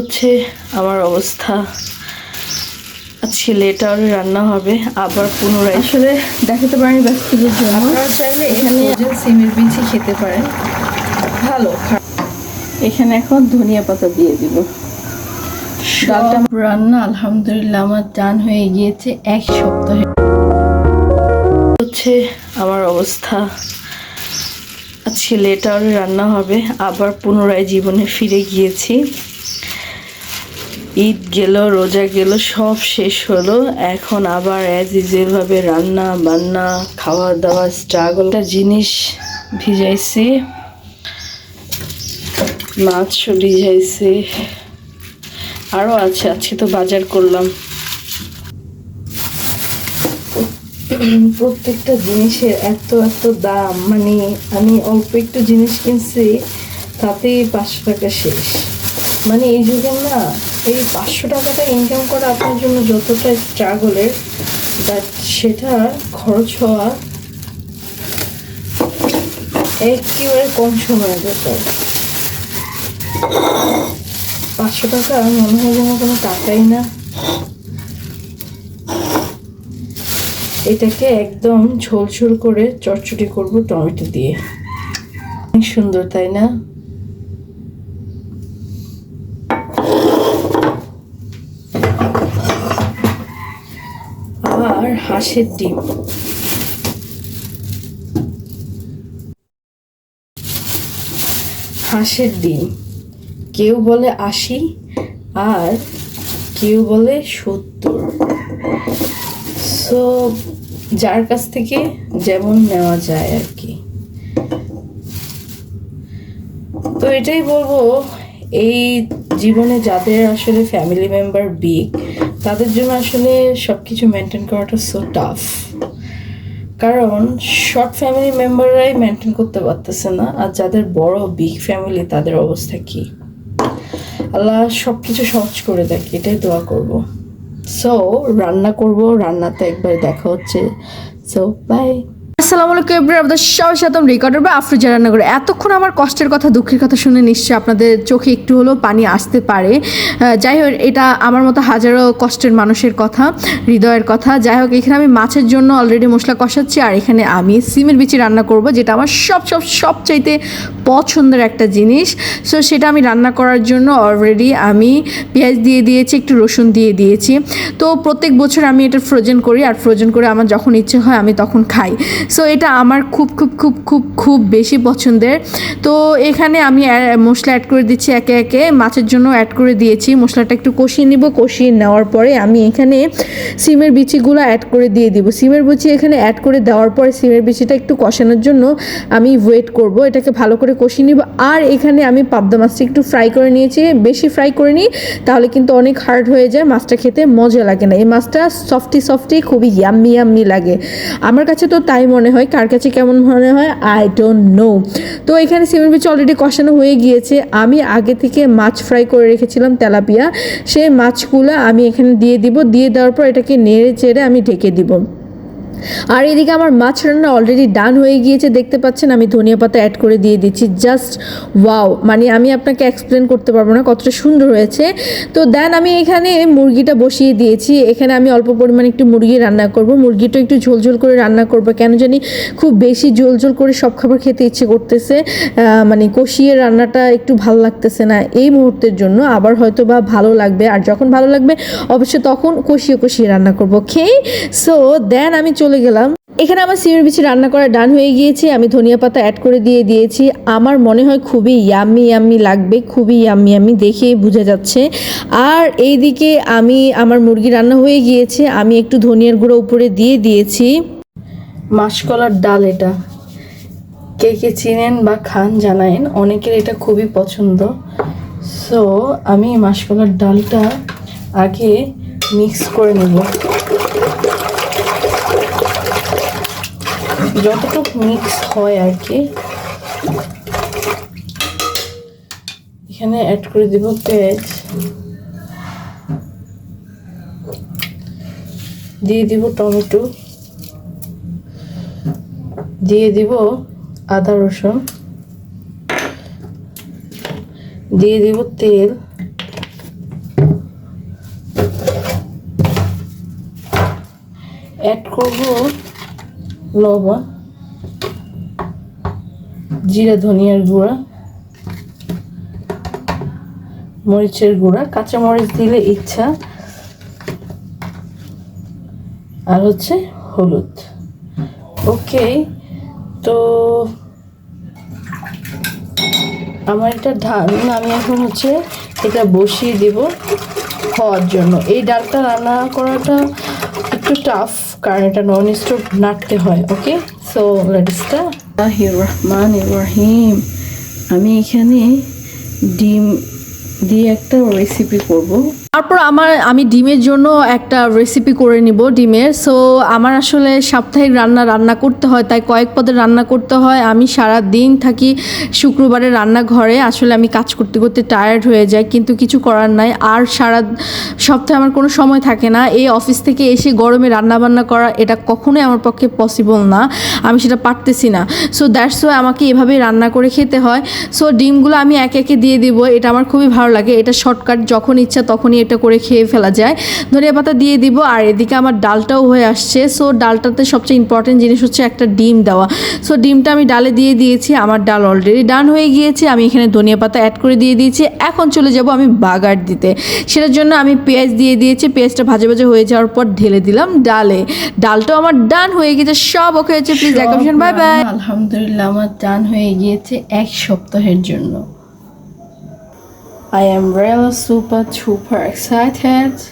হচ্ছে আমার অবস্থা। আজকে লেটার রান্না হবে আবার পুনরায় আসলে দেখাতে পারিনি ব্যস্তদের জন্য। আপনারা চাইলে এখানে সিমের বিচি খেতে পারেন। ভালো এখানে এখন ধনিয়া পাতা দিয়ে দিব ডালটা রান্না আলহামদুলিল্লাহ আমার ডান হয়ে গিয়েছে এক সপ্তাহে। হচ্ছে আমার অবস্থা। আজকে লেটার রান্না হবে আবার পুনরায় জীবনে ফিরে গিয়েছি। ঈদ গেল, রোজা গেল, সব শেষ হলো। এখন আবার অ্যাজ ইউজুয়ালভাবে রান্না, বান্না খাওয়া দাওয়া স্ট্রাগলটা জিনিস ভিজাইছি। মাছ ভিজাইছি। আরও আছে, আজকে তো বাজার করলাম। প্রত্যেকটা জিনিসের এত এত দাম। মানে আমি অল্প একটু জিনিস কিনছি, তাতেই পাঁচশো টাকা শেষ। মানে এই যুগে না এই পাঁচশো টাকাটা ইনকাম করা আপনার জন্য যতটা স্ট্রাগলের বাট সেটা খরচ হওয়া একেবারে কম সময়ের ব্যাপার। পাঁচশো টাকা মনে হয় যেন কোনো টাকাই না। এটাকে একদম ঝোল ঝোল করে চটচটি করব টমেটো দিয়ে। সুন্দর, তাই না? আর হাঁসের ডিম। হাঁসের ডিম। কেউ বলে আশি আর কেউ বলে সত্তর। সো যার কাছ থেকে যেমন নেওয়া যায় আর কি। তো এটাই বলব, এই জীবনে যাদের আসলে ফ্যামিলি মেম্বার বিগ তাদের জন্য আসলে সব কিছু মেনটেন করাটা সো টাফ কারণ শর্ট ফ্যামিলি মেম্বাররাই মেনটেন করতে পারতেছে না, আর যাদের বড় বিগ ফ্যামিলি তাদের অবস্থা কি? আল্লাহ সব কিছু সহজ করে দেখ, এটাই দোয়া করব। সো রান্না করব, রান্নাতে একবার দেখা হচ্ছে। সো বাই আসসালামু আলাইকুম এভরি আপনাদের সবাই সাথে রেকর্ডার বা আফরোজা রান্না করে এতক্ষণ আমার কষ্টের কথা, দুঃখের কথা শুনে নিশ্চয়ই আপনাদের চোখে একটু হলেও পানি আসতে পারে। যাই হোক, এটা আমার মতো হাজারো কষ্টের মানুষের কথা, হৃদয়ের কথা। যাই হোক, এখানে আমি মাছের জন্য অলরেডি মশলা কষাচ্ছি, আর এখানে আমি সিমের বিচি রান্না করব, যেটা আমার সব সব, সবচাইতে পছন্দের একটা জিনিস। সো সেটা আমি রান্না করার জন্য অলরেডি আমি পেঁয়াজ দিয়ে দিয়েছি, একটু রসুন দিয়ে দিয়েছি। তো প্রত্যেক বছর আমি এটা ফ্রোজেন করি, আর ফ্রোজেন করে আমার যখন ইচ্ছে হয় আমি তখন খাই। সো এটা আমার খুব খুব খুব খুব খুব বেশি পছন্দের। তো এখানে আমি মশলা অ্যাড করে দিচ্ছি একে একে। মাছের জন্য অ্যাড করে দিয়েছি। মশলাটা একটু কষিয়ে নিব। কষিয়ে নেওয়ার পরে আমি এখানে সিমের বিচিগুলো অ্যাড করে দিয়ে দিব। সিমের বিচি এখানে অ্যাড করে দেওয়ার পরে সিমের বিচিটা একটু কষানোর জন্য আমি ওয়েট করব। এটাকে ভালো করে কষিয়ে নিব। আর এখানে আমি পাবদা মাছটা একটু ফ্রাই করে নিয়েছি। বেশি ফ্রাই করে নিই তাহলে কিন্তু অনেক হার্ড হয়ে যায়। মাছটা খেতে মজা লাগে না। এই মাছটা সফটি সফটি খুবই ইয়াম্মি ইয়াম্মি লাগে। আমার কাছে তো তাই মনে হয়? কার কাছে কেমন মনে হয়? আই ডোন্ট নো তো এখানে সিমের বিচ অলরেডি কষানো হয়ে গিয়েছে। আমি আগে থেকে মাছ ফ্রাই করে রেখেছিলাম তেলাপিয়া। সেই মাছগুলো আমি এখানে দিয়ে দিব। দিয়ে দেওয়ার পর এটাকে নেড়ে চেড়ে আমি ঢেকে দিব। আর এদিকে আমার মাছ রান্না অলরেডি ডান হয়ে গিয়েছে, দেখতে পাচ্ছেন? আমি ধনিয়া পাতা অ্যাড করে দিয়ে দিচ্ছি। জাস্ট ওয়াও মানে আমি আপনাকে এক্সপ্লেন করতে পারব না কতটা সুন্দর হয়েছে। তো দেন আমি এখানে মুরগিটা বসিয়ে দিয়েছি। এখানে আমি অল্প পরিমাণে একটু মুরগি রান্না করব। মুরগিটা একটু ঝোলঝোল করে রান্না করব। কেন জানি খুব বেশি ঝোল ঝোল করে সব খাবার খেতে ইচ্ছে করতেছে। মানে কষিয়ে রান্নাটা একটু ভালো লাগতেছে না এই মুহূর্তের জন্য। আবার হয়তো বা ভালো লাগবে। আর যখন ভালো লাগবে, অবশ্যই তখন কষিয়ে কষিয়ে রান্না করব। খেয়ে সো দেন আমি চলে গেলাম। এখানে আমার সিমের বিচি রান্না করা ডান হয়ে গিয়েছে। আমি ধনিয়া পাতা অ্যাড করে দিয়ে দিয়েছি। আমার মনে হয় খুবই ইয়াম্মি ইয়াম্মি লাগবে। খুবই ইয়াম্মি ইয়াম্মি দেখেই বোঝা যাচ্ছে। আর এইদিকে আমি, আমার মুরগি রান্না হয়ে গিয়েছে। আমি একটু ধনিয়ার গুঁড়ো উপরে দিয়ে দিয়েছি। মাসকলার ডাল এটা। কে কে চিনেন বা খান জানায়েন, অনেকের এটা খুবই পছন্দ। সো আমি মাসকলার ডালটা আগে মিক্স করে নেব। যতটুকু মিক্স হয় আর কি, এখানে অ্যাড করে দিব পেঁয়াজ দিয়ে দিব টমেটো। দিয়ে দিব আদা রসুন। দিয়ে দিব তেল। অ্যাড করব লবণ, জিরা, ধনিয়ার গুঁড়া, মরিচের গুঁড়া, কাঁচা মরিচ দিলে ইচ্ছা। আর হচ্ছে হলুদ। ওকে, তো আমার এটা ধান আমি এখন হচ্ছে এটা বসিয়ে দেব হওয়ার জন্য। এই ডালটা রান্না করাটা একটু টাফ কারণ এটা নন স্টপ নাড়তে হয় okay so let's start Rahman Ibrahim আমি এখানে ডিম দিয়ে একটা রেসিপি করব। তারপর আমার, আমি ডিমের জন্য একটা রেসিপি করে নিব ডিমের। সো আমার আসলে সাপ্তাহিক রান্না রান্না করতে হয়, তাই কয়েক পদে রান্না করতে হয়। আমি সারা দিন থাকি শুক্রবারে রান্নাঘরে, আসলে আমি কাজ করতে করতে টায়ার্ড হয়ে যাই, কিন্তু কিছু করার নাই। আর সারা সপ্তাহে আমার কোনো সময় থাকে না, এই অফিস থেকে এসে গরমে রান্না বান্না করা, এটা কখনোই আমার পক্ষে পসিবল না। আমি সেটা পারতেছি না। সো দ্যাটস ওয়াই আমাকে এভাবেই রান্না করে খেতে হয়। সো ডিমগুলো আমি একে একে দিয়ে দিব, এটা আমার খুবই ভালো লাগে। এটা শর্টকাট যখন ইচ্ছা তখনই এটা করে খেয়ে ফেলা যায়। ধনিয়া পাতা দিয়ে দিব আর এদিকে আমার ডালটাও হয়ে আসছে। সো ডালটাতে সবচেয়ে ইম্পর্টেন্ট জিনিস হচ্ছে একটা ডিম দেওয়া। সো ডিমটা আমি ডালে দিয়ে দিয়েছি আমার ডাল অলরেডি ডান হয়ে গিয়েছে। আমি এখানে ধনিয়া পাতা অ্যাড করে দিয়ে দিয়েছি। এখন চলে যাব আমি বাগার দিতে। সেটার জন্য আমি পেঁয়াজ দিয়ে দিয়েছি। পেঁয়াজটা ভাজা ভাজা হয়ে যাওয়ার পর ঢেলে দিলাম ডালে। ডালটাও আমার ডান হয়ে গেছে সব ওকে হয়েছে। প্লিজ বাই বাই আলহামদুলিল্লাহ আমার ডান হয়ে গিয়েছে এক সপ্তাহের জন্য। I am really super super excited